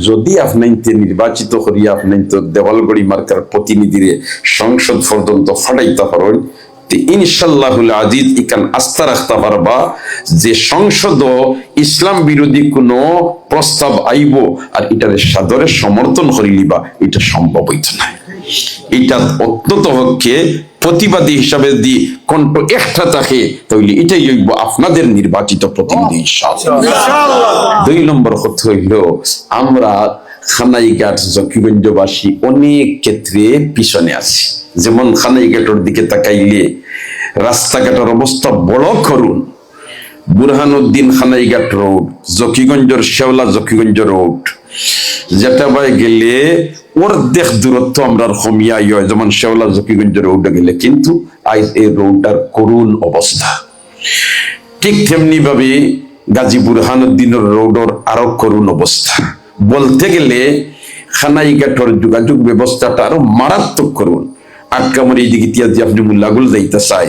যদি আপনাইতে নির্বাচিত করিয়া আপনাইতে দেওয়ালগড়ি মার্কার প্রতিনিধিরে সংসদ পর্যন্ত ফাটাইতে পারেন ইনশাল্লাহুল আজিজ ইকান আস্থা রাখতে পারবা যে সংসদ ইসলাম বিরোধী কোনো প্রস্তাব আইব আর এটার সাদরে সমর্থন করি লিবা এটা সম্ভব হইত না এটা অত্যন্ত পক্ষে প্রতিবাদী হিসাবে দি কণ্ঠ একটা থাকে তাহলে এটাই হইব আপনাদের নির্বাচিত প্রতিনিধি দুই নম্বর কথা হইল আমরা খানাইঘাট জকিগঞ্জবাসী অনেক ক্ষেত্রে পিছনে আছি। যেমন খানাইঘাটের দিকে তাকাইলে রাস্তাঘাটের অবস্থা বড় করুন। বুরহানুদ্দিন খানাইঘাট রোড জকিগঞ্জর শেওলা জকিগঞ্জ রোড। যেটা বাই গেলে অর্ধেক দূরত্ব আমরা কমিয়া হয় যেমন শেওলা জকিগঞ্জ রোডে গেলে কিন্তু আজ এই রোডটার করুণ অবস্থা। ঠিক তেমনি ভাবে গাজী বুরহানুদ্দিনের রোডর আরও করুণ অবস্থা। বলতে গেলে খানাই খানাইঘাটর যোগাযোগ ব্যবস্থাটা আরও মারাত্মক করুন আটকামর দিকে ইতিহাস আপনি মুল্লাগুল যাইতে চাই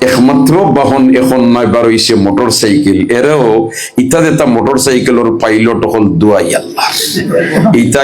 একমাত্র বাহন এখন নয় বার হইছে মোটর সাইকেল এরাও ইতা যেটা মোটর সাইকেলের পাইলট হল দুয়াই আল্লাহ। ইতা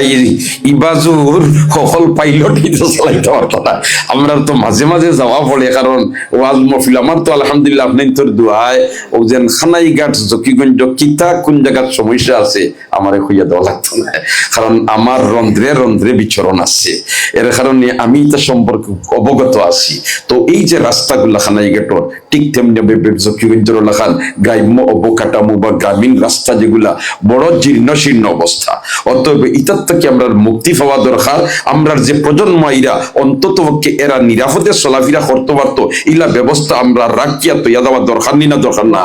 ইবাজুর সকল পাইলট ইতো চালাইতে পারতো না আমরা তো মাঝে মাঝে যাওয়া পড়ে কারণ ওয়াজ মফিল। আমার তো আলহামদুলিল্লাহ আপনি তোর দুয়ায় ও যেন খানাই ঘাট জকিগঞ্জ, কিতা কোন জায়গার সমস্যা আছে আমার হইয়া দেওয়া লাগতো না। কারণ আমার রন্ধ্রে রন্ধ্রে বিচরণ আছে। এর কারণে আমি এটা সম্পর্কে অবগত আছি। তো এই যে রাস্তাগুলা খানাই গেটর ঠিক তেমনি জকিগঞ্জর খান গ্রাম্য অবকাঠামো বা গ্রামীণ রাস্তা যেগুলা বড় জীর্ণ শীর্ণ অবস্থা অতএব ইতার থেকে আমরা মুক্তি পাওয়া দরকার আমরার যে প্রজন্ম আইরা অন্তত পক্ষে এরা নিরাপদে চলাফেরা করতে পারতো ইলা ব্যবস্থা আমরা রাখিয়া তো দেওয়া দরকার নি না দরকার না?